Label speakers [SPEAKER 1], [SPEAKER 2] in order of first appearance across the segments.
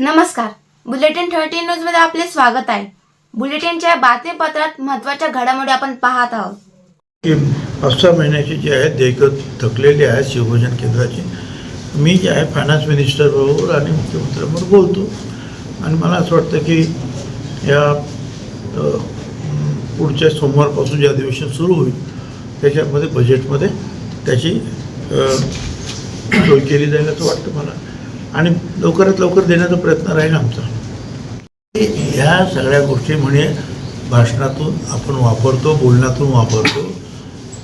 [SPEAKER 1] नमस्कार. Bulletin thirteen न्यूजमध्ये आपले स्वागत आहे. बुलेटिनच्या बातमीपत्रात महत्त्वाच्या घडामोडी आपण पाहत आहोत.
[SPEAKER 2] की पाच सहा महिन्याची जी आहे देयकं थकलेली आहे शिवभोजन केंद्राची. मी जे आहे फायनान्स मिनिस्टरबरोबर आणि मुख्यमंत्र्यांबरोबर बोलतो. आणि मला असं वाटतं की या पुढच्या सोमवारपासून जे अधिवेशन सुरू होईल त्याच्यामध्ये बजेटमध्ये त्याची सोय केली जाईल असं वाटतं मला. आणि लवकरात लवकर देण्याचा प्रयत्न राहील आमचा. ह्या सगळ्या गोष्टी म्हणजे भाषणातून आपण वापरतो बोलण्यातून वापरतो.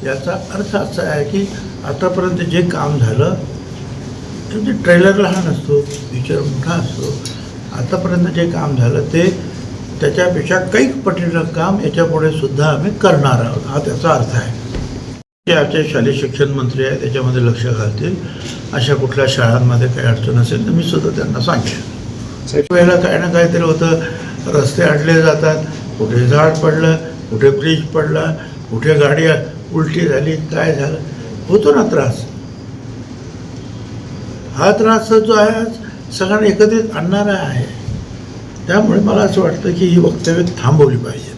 [SPEAKER 2] याचा अर्थ असा आहे की आतापर्यंत जे काम झालं म्हणजे ट्रेलर लहान असतो पिक्चर मोठा असतो. आतापर्यंत जे काम झालं ते त्याच्यापेक्षा काही पटीनं काम याच्यापुढे सुद्धा आम्ही करणार आहोत. हा त्याचा अर्थ आहे. जे आमचे शालेय शिक्षण मंत्री आहे त्याच्यामध्ये लक्ष घालतील. अशा कुठल्या शाळांमध्ये काही अडचण असेल तर मी सुद्धा त्यांना सांगेन. वेळेला काही ना काहीतरी होतं. रस्ते अडले जातात. कुठे झाड पडलं कुठे ब्रिज पडला कुठे गाडी उलटी झाली काय झालं? होतो ना त्रास. हा त्रास जो आहे आज सगळ्यांना एकत्रित आणणारा आहे. त्यामुळे मला असं वाटतं की ही वक्तव्य थांबवली पाहिजे.